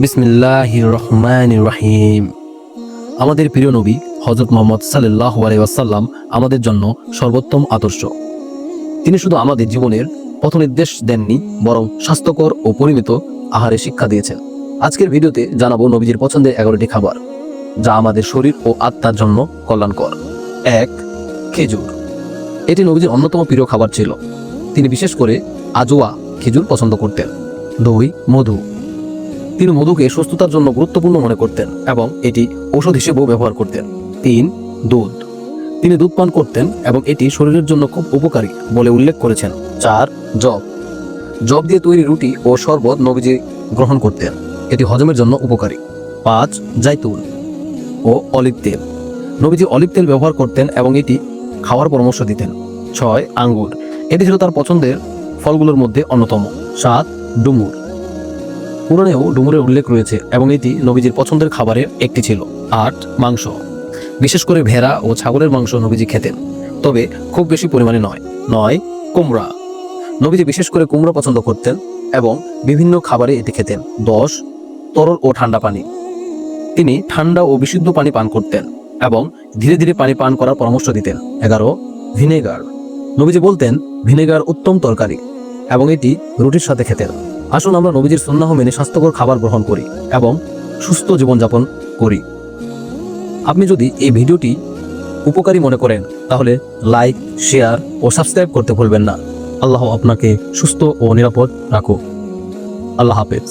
বিসমিল্লাহ রহমান রাহিম আমাদের প্রিয় নবী হজরত মোহাম্মদ সাল্লাহ আলাইসাল্লাম আমাদের জন্য সর্বোত্তম আদর্শ। তিনি শুধু আমাদের জীবনের পথ নির্দেশ দেননি, বরং স্বাস্থ্যকর ও পরিমিত আহারে শিক্ষা দিয়েছেন। আজকের ভিডিওতে জানাব নবীজির পছন্দের এগারোটি খাবার, যা আমাদের শরীর ও আত্মার জন্য কল্যাণকর। এক, খেজুর। এটি নবীজির অন্যতম প্রিয় খাবার ছিল। তিনি বিশেষ করে আজোয়া খেজুর পছন্দ করতেন। দুই, মধু। তিনি মধুকে সুস্থতার জন্য গুরুত্বপূর্ণ মনে করতেন এবং এটি ঔষধ হিসেবেও ব্যবহার করতেন। তিন, দুধ। তিনি দুধ পান করতেন এবং এটি শরীরের জন্য খুব উপকারী বলে উল্লেখ করেছেন। চার জব জব দিয়ে তৈরি রুটি ও শরবত নবীজি গ্রহণ করতেন। এটি হজমের জন্য উপকারী। পাঁচ, জাইতুন ও অলিভ তেল। নবীজি অলিভ তেল ব্যবহার করতেন এবং এটি খাওয়ার পরামর্শ দিতেন। ছয়, আঙ্গুর। এটি ছিল তার পছন্দের ফলগুলোর মধ্যে অন্যতম। সাত, ডুমুর। পুরাণেও ডুমুরের উল্লেখ রয়েছে এবং এটি নবীজির পছন্দের খাবারের একটি ছিল, আট মাংস। বিশেষ করে ভেড়া ও ছাগলের মাংস নবীজি খেতেন, তবে খুব বেশি পরিমাণে নয় নয় কুমড়া। নবীজি বিশেষ করে কুমড়া পছন্দ করতেন এবং বিভিন্ন খাবারে এটি খেতেন, দশ তরল ও ঠান্ডা পানি। তিনি ঠান্ডা ও বিশুদ্ধ পানি পান করতেন এবং ধীরে ধীরে পানি পান করার পরামর্শ দিতেন। এগারো, ভিনেগার। নবীজি বলতেন, ভিনেগার উত্তম তরকারি। এবং এটি রুটির সাথে খেতেন। আসুন আমরা নবীজির সন্ন্যাহ মেনে স্বাস্থ্যকর খাবার গ্রহণ করি এবং সুস্থ জীবনযাপন করি। আপনি যদি এই ভিডিওটি উপকারী মনে করেন, তাহলে লাইক, শেয়ার ও সাবস্ক্রাইব করতে ভুলবেন না। আল্লাহ আপনাকে সুস্থ ও নিরাপদ রাখুক। আল্লাহ হাফেজ।